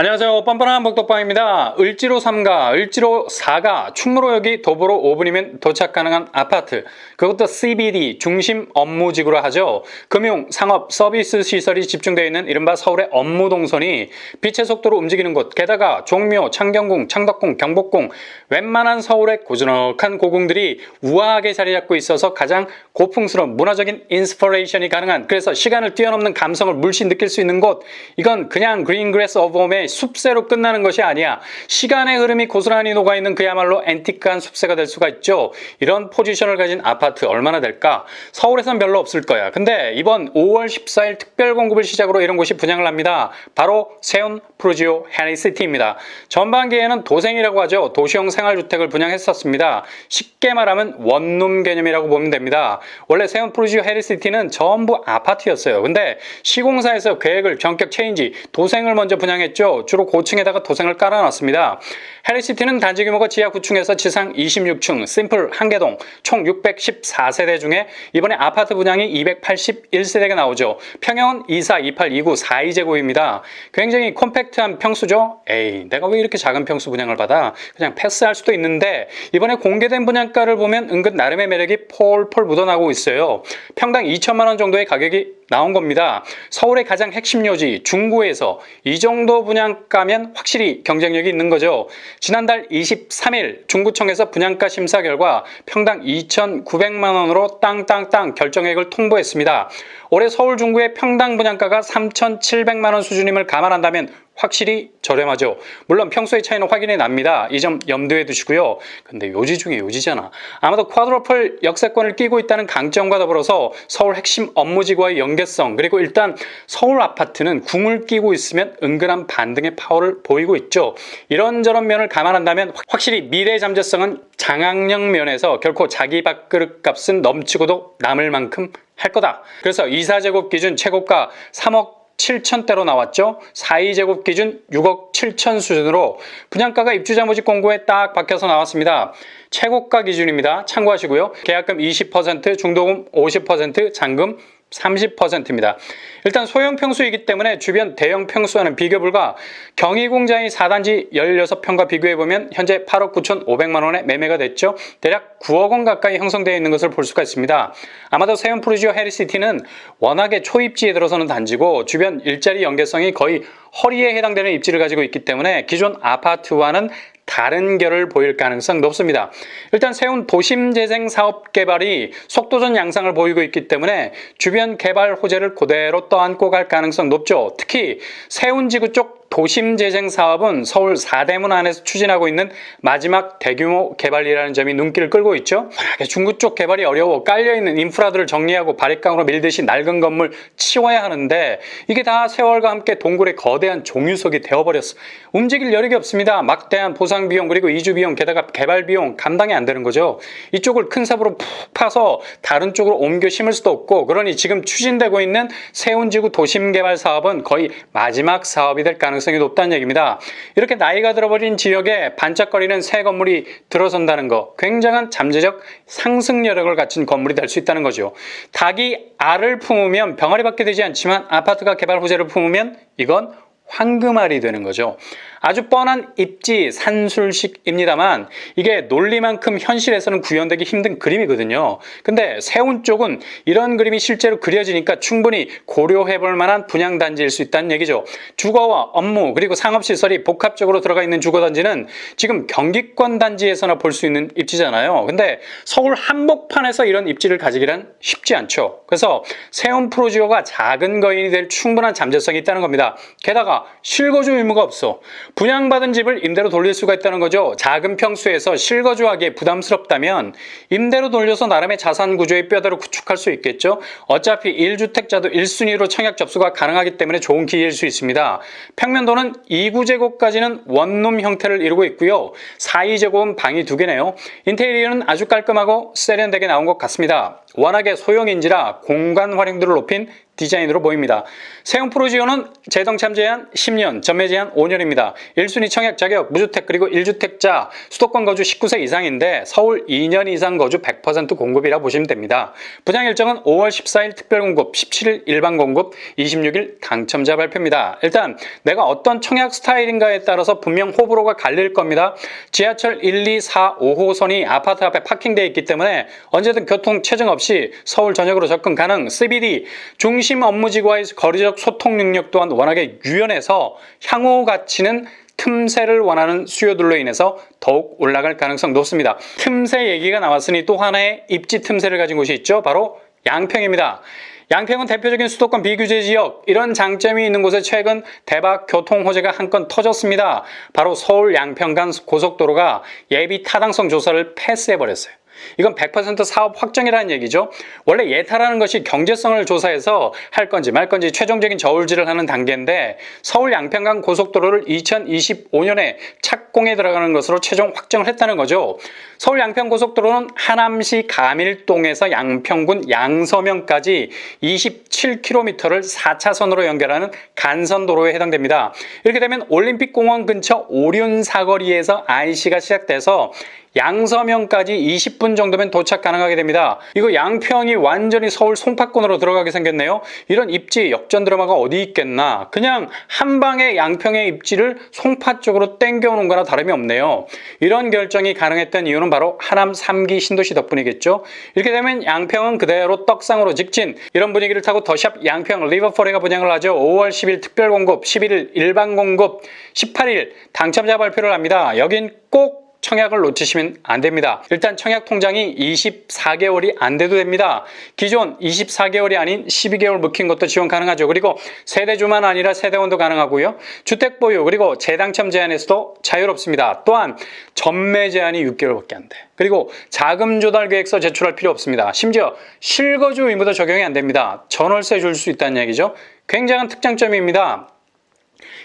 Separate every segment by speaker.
Speaker 1: 안녕하세요. 뻔뻔한 복덕방입니다. 을지로 3가, 을지로 4가 충무로역이 도보로 5분이면 도착 가능한 아파트. 그것도 CBD, 중심 업무지구로 하죠. 금융, 상업, 서비스 시설이 집중되어 있는 이른바 서울의 업무 동선이 빛의 속도로 움직이는 곳. 게다가 종묘, 창경궁, 창덕궁, 경복궁, 웬만한 서울의 고즈넉한 고궁들이 우아하게 자리 잡고 있어서 가장 고풍스러운 문화적인 인스퍼레이션이 가능한 그래서 시간을 뛰어넘는 감성을 물씬 느낄 수 있는 곳. 이건 그냥 그린그래스 오브 홈의 숲새로 끝나는 것이 아니야. 시간의 흐름이 고스란히 녹아있는 그야말로 앤티크한 숲새가 될 수가 있죠. 이런 포지션을 가진 아파트 얼마나 될까? 서울에선 별로 없을 거야. 근데 이번 5월 14일 특별 공급을 시작으로 이런 곳이 분양을 합니다. 바로 세운 프로지오 해리시티입니다. 전반기에는 도생이라고 하죠. 도시형 생활주택을 분양했었습니다. 쉽게 말하면 원룸 개념이라고 보면 됩니다. 원래 세운 프로지오 해리시티는 전부 아파트였어요. 근데 시공사에서 계획을 전격 체인지, 도생을 먼저 분양했죠. 주로 고층에다가 도생을 깔아놨습니다. 해리시티는 단지 규모가 지하 9층에서 지상 26층, 심플 한개동, 총 614세대 중에 이번에 아파트 분양이 281세대가 나오죠. 평형은 24, 28, 29, 42제곱입니다. 굉장히 콤팩트한 평수죠. 에이, 내가 왜 이렇게 작은 평수 분양을 받아? 그냥 패스할 수도 있는데 이번에 공개된 분양가를 보면 은근 나름의 매력이 폴폴 묻어나고 있어요. 평당 2천만 원 정도의 가격이 나온 겁니다. 서울의 가장 핵심 요지 중구에서 이 정도 분양가면 확실히 경쟁력이 있는 거죠. 지난달 23일 중구청에서 분양가 심사 결과 평당 2,900만 원으로 땅땅땅 결정액을 통보했습니다. 올해 서울 중구의 평당 분양가가 3,700만 원 수준임을 감안한다면 확실히 저렴하죠. 물론 평소의 차이는 확인이 납니다. 이 점 염두에 두시고요. 근데 요지 중에 요지잖아. 아마도 쿼드로플 역세권을 끼고 있다는 강점과 더불어서 서울 핵심 업무지구와의 연계성 그리고 일단 서울 아파트는 궁을 끼고 있으면 은근한 반등의 파워를 보이고 있죠. 이런저런 면을 감안한다면 확실히 미래 잠재성은 장악력 면에서 결코 자기 밥그릇 값은 넘치고도 남을 만큼 할 거다. 그래서 24제곱 기준 최고가 3억 7천대로 나왔죠. 4.2제곱 기준 6억 7천 수준으로 분양가가 입주자 모집 공고에 딱 박혀서 나왔습니다. 최고가 기준입니다. 참고하시고요. 계약금 20%, 중도금 50%, 잔금 30%입니다. 일단 소형 평수이기 때문에 주변 대형 평수와는 비교 불가 경희공장이 4단지 16평과 비교해보면 현재 8억 9천5백만 원에 매매가 됐죠. 대략 9억 원 가까이 형성되어 있는 것을 볼 수가 있습니다. 아마도 세운 프루지오 해리시티는 워낙에 초입지에 들어서는 단지고 주변 일자리 연계성이 거의 허리에 해당되는 입지를 가지고 있기 때문에 기존 아파트와는 다른 결을 보일 가능성 높습니다. 일단 세운 도심 재생 사업 개발이 속도전 양상을 보이고 있기 때문에 주변 개발 호재를 그대로 떠안고 갈 가능성 높죠. 특히 세운 지구 쪽 도심 재생 사업은 서울 4대문 안에서 추진하고 있는 마지막 대규모 개발이라는 점이 눈길을 끌고 있죠. 중구 쪽 개발이 어려워 깔려있는 인프라들을 정리하고 바리깡으로 밀듯이 낡은 건물 치워야 하는데 이게 다 세월과 함께 동굴의 거대한 종유석이 되어버렸어. 움직일 여력이 없습니다. 막대한 보상 비용 그리고 이주 비용 게다가 개발 비용 감당이 안 되는 거죠. 이쪽을 큰 삽으로 푹 파서 다른 쪽으로 옮겨 심을 수도 없고 그러니 지금 추진되고 있는 세운지구 도심 개발 사업은 거의 마지막 사업이 될 가능성이 가능성이 높다는 얘기입니다. 이렇게 나이가 들어버린 지역에 반짝거리는 새 건물이 들어선다는 거 굉장한 잠재적 상승 여력을 갖춘 건물이 될 수 있다는 거죠. 닭이 알을 품으면 병아리 받게 되지 않지만 아파트가 개발 호재를 품으면 이건 황금알이 되는 거죠. 아주 뻔한 입지 산술식입니다만 이게 논리만큼 현실에서는 구현되기 힘든 그림이거든요. 근데 세운 쪽은 이런 그림이 실제로 그려지니까 충분히 고려해 볼 만한 분양 단지일 수 있다는 얘기죠. 주거와 업무 그리고 상업 시설이 복합적으로 들어가 있는 주거 단지는 지금 경기권 단지에서나 볼 수 있는 입지잖아요. 근데 서울 한복판에서 이런 입지를 가지기란 쉽지 않죠. 그래서 세운 프로지오가 작은 거인이 될 충분한 잠재성이 있다는 겁니다. 게다가 실거주 의무가 없어. 분양받은 집을 임대로 돌릴 수가 있다는 거죠. 작은 평수에서 실거주하기에 부담스럽다면 임대로 돌려서 나름의 자산 구조의 뼈대로 구축할 수 있겠죠. 어차피 1주택자도 1순위로 청약 접수가 가능하기 때문에 좋은 기회일 수 있습니다. 평면도는 2구제곱까지는 원룸 형태를 이루고 있고요. 4, 2제곱은 방이 두 개네요. 인테리어는 아주 깔끔하고 세련되게 나온 것 같습니다. 워낙에 소형인지라 공간 활용도를 높인 디자인으로 보입니다. 세용 프로지오는 재정 참 제한 10년, 전매 제한 5년입니다. 1순위 청약 자격, 무주택 그리고 1주택자, 수도권 거주 19세 이상인데 서울 2년 이상 거주 100% 공급이라 보시면 됩니다. 분양 일정은 5월 14일 특별 공급, 17일 일반 공급, 26일 당첨자 발표입니다. 일단 내가 어떤 청약 스타일인가에 따라서 분명 호불호가 갈릴 겁니다. 지하철 1, 2, 4, 5호선이 아파트 앞에 파킹되어 있기 때문에 언제든 교통 체증 없이 서울 전역으로 접근 가능 CBD 중심 업무지구와의 거리적 소통 능력 또한 워낙에 유연해서 향후 가치는 틈새를 원하는 수요들로 인해서 더욱 올라갈 가능성 높습니다. 틈새 얘기가 나왔으니 또 하나의 입지 틈새를 가진 곳이 있죠. 바로 양평입니다. 양평은 대표적인 수도권 비규제 지역 이런 장점이 있는 곳에 최근 대박 교통 호재가 한 건 터졌습니다. 바로 서울 양평 간 고속도로가 예비 타당성 조사를 패스해 버렸어요. 이건 100% 사업 확정이라는 얘기죠. 원래 예타라는 것이 경제성을 조사해서 할 건지 말 건지 최종적인 저울질을 하는 단계인데 서울 양평간 고속도로를 2025년에 착공에 들어가는 것으로 최종 확정을 했다는 거죠. 서울 양평 고속도로는 하남시 가밀동에서 양평군 양서면까지 27km를 4차선으로 연결하는 간선도로에 해당됩니다. 이렇게 되면 올림픽공원 근처 오륜 사거리에서 IC가 시작돼서 양서면까지 20분 정도면 도착 가능하게 됩니다. 이거 양평이 완전히 서울 송파권으로 들어가게 생겼네요. 이런 입지 역전 드라마가 어디 있겠나. 그냥 한 방에 양평의 입지를 송파 쪽으로 땡겨오는 거나 다름이 없네요. 이런 결정이 가능했던 이유는 바로 하남 3기 신도시 덕분이겠죠. 이렇게 되면 양평은 그대로 떡상으로 직진. 이런 분위기를 타고 더샵 양평 리버포레가 분양을 하죠. 5월 10일 특별 공급, 11일 일반 공급, 18일 당첨자 발표를 합니다. 여긴 꼭 청약을 놓치시면 안 됩니다. 일단 청약 통장이 24개월이 안 돼도 됩니다. 기존 24개월이 아닌 12개월 묵힌 것도 지원 가능하죠. 그리고 세대주만 아니라 세대원도 가능하고요. 주택 보유 그리고 재당첨 제한에서도 자유롭습니다. 또한 전매 제한이 6개월밖에 안 돼. 그리고 자금 조달 계획서 제출할 필요 없습니다. 심지어 실거주 의무도 적용이 안 됩니다. 전월세 줄 수 있다는 얘기죠. 굉장한 특장점입니다.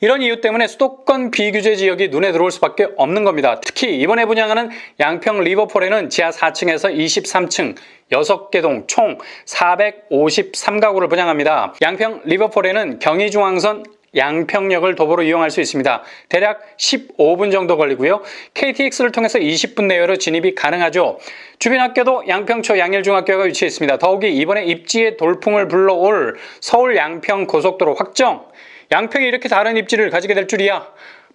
Speaker 1: 이런 이유 때문에 수도권 비규제 지역이 눈에 들어올 수밖에 없는 겁니다. 특히 이번에 분양하는 양평 리버폴에는 지하 4층에서 23층 6개 동 총 453가구를 분양합니다. 양평 리버폴에는 경의중앙선 양평역을 도보로 이용할 수 있습니다. 대략 15분 정도 걸리고요. KTX를 통해서 20분 내외로 진입이 가능하죠. 주변 학교도 양평초 양일중학교가 위치해 있습니다. 더욱이 이번에 입지의 돌풍을 불러올 서울 양평 고속도로 확정 양평이 이렇게 다른 입지를 가지게 될 줄이야.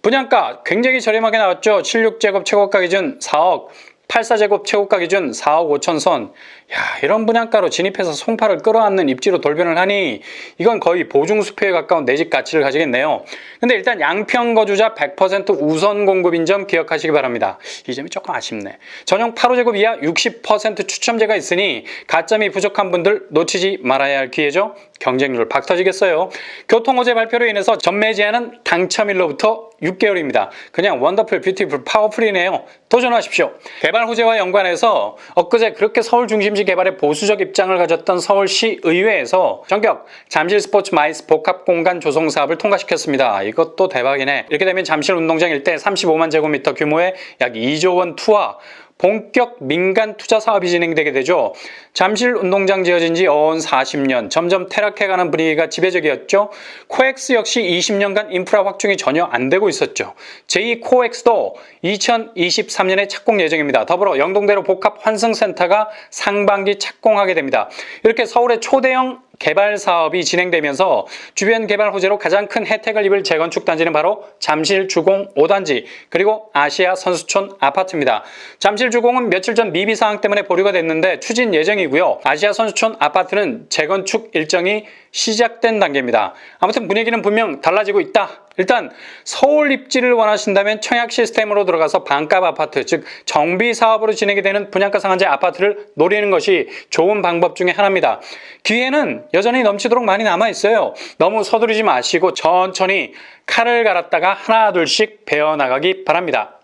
Speaker 1: 분양가 굉장히 저렴하게 나왔죠. 76제곱 최고가 기준 4억, 84제곱 최고가 기준 4억 5천 선. 야, 이런 분양가로 진입해서 송파를 끌어안는 입지로 돌변을 하니 이건 거의 보증수표에 가까운 내 집 가치를 가지겠네요. 근데 일단 양평 거주자 100% 우선 공급인 점 기억하시기 바랍니다. 이 점이 조금 아쉽네. 전용 8호제곱 이하 60% 추첨제가 있으니 가점이 부족한 분들 놓치지 말아야 할 기회죠. 경쟁률 박 터지겠어요. 교통호재 발표로 인해서 전매 제한은 당첨일로부터 6개월입니다. 그냥 원더풀, 뷰티풀, 파워풀이네요. 도전하십시오. 개발 호재와 연관해서 엊그제 그렇게 서울 중심지 개발에 보수적 입장을 가졌던 서울시 의회에서 전격 잠실 스포츠 마이스 복합 공간 조성 사업을 통과시켰습니다. 이것도 대박이네. 이렇게 되면 잠실 운동장 일대 35만 제곱미터 규모의 약 2조 원 투하 본격 민간 투자 사업이 진행되게 되죠. 잠실 운동장 지어진 지 어언 40년, 점점 퇴락해가는 분위기가 지배적이었죠. 코엑스 역시 20년간 인프라 확충이 전혀 안 되고 있었죠. 제2 코엑스도 2023년에 착공 예정입니다. 더불어 영동대로 복합 환승센터가 상반기 착공하게 됩니다. 이렇게 서울의 초대형 개발 사업이 진행되면서 주변 개발 호재로 가장 큰 혜택을 입을 재건축 단지는 바로 잠실 주공 5단지 그리고 아시아 선수촌 아파트입니다. 잠실 주공은 며칠 전 미비 사항 때문에 보류가 됐는데 추진 예정이고요. 아시아 선수촌 아파트는 재건축 일정이 시작된 단계입니다. 아무튼 분위기는 분명 달라지고 있다. 일단 서울 입지를 원하신다면 청약 시스템으로 들어가서 반값 아파트, 즉 정비 사업으로 진행이 되는 분양가 상한제 아파트를 노리는 것이 좋은 방법 중에 하나입니다. 기회는 여전히 넘치도록 많이 남아 있어요. 너무 서두르지 마시고 천천히 칼을 갈았다가 하나 둘씩 베어 나가기 바랍니다.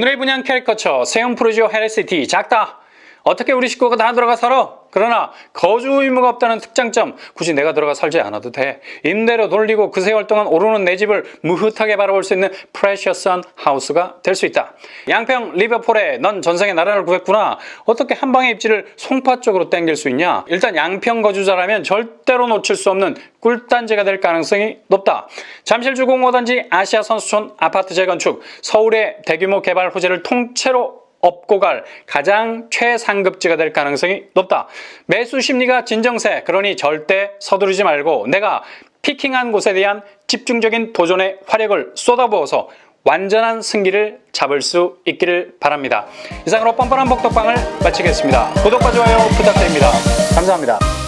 Speaker 1: 오늘의 분양 캐릭터처 세움 프로지오 헬시티 작다. 어떻게 우리 식구가 다 들어가 살아? 그러나 거주 의무가 없다는 특장점 굳이 내가 들어가 살지 않아도 돼. 임대료 돌리고 그 세월 동안 오르는 내 집을 무흐하게 바라볼 수 있는 프레셔스한 하우스가 될 수 있다. 양평 리버폴에 넌 전생에 나라를 구했구나. 어떻게 한 방의 입지를 송파 쪽으로 땡길 수 있냐? 일단 양평 거주자라면 절대로 놓칠 수 없는 꿀단지가 될 가능성이 높다. 잠실주 공호단지 아시아 선수촌 아파트 재건축, 서울의 대규모 개발 호재를 통째로 업고 갈 가장 최상급지가 될 가능성이 높다. 매수 심리가 진정세. 그러니 절대 서두르지 말고 내가 피킹한 곳에 대한 집중적인 도전의 화력을 쏟아부어서 완전한 승기를 잡을 수 있기를 바랍니다. 이상으로 뻔뻔한 복덕방을 마치겠습니다. 구독과 좋아요 부탁드립니다. 감사합니다.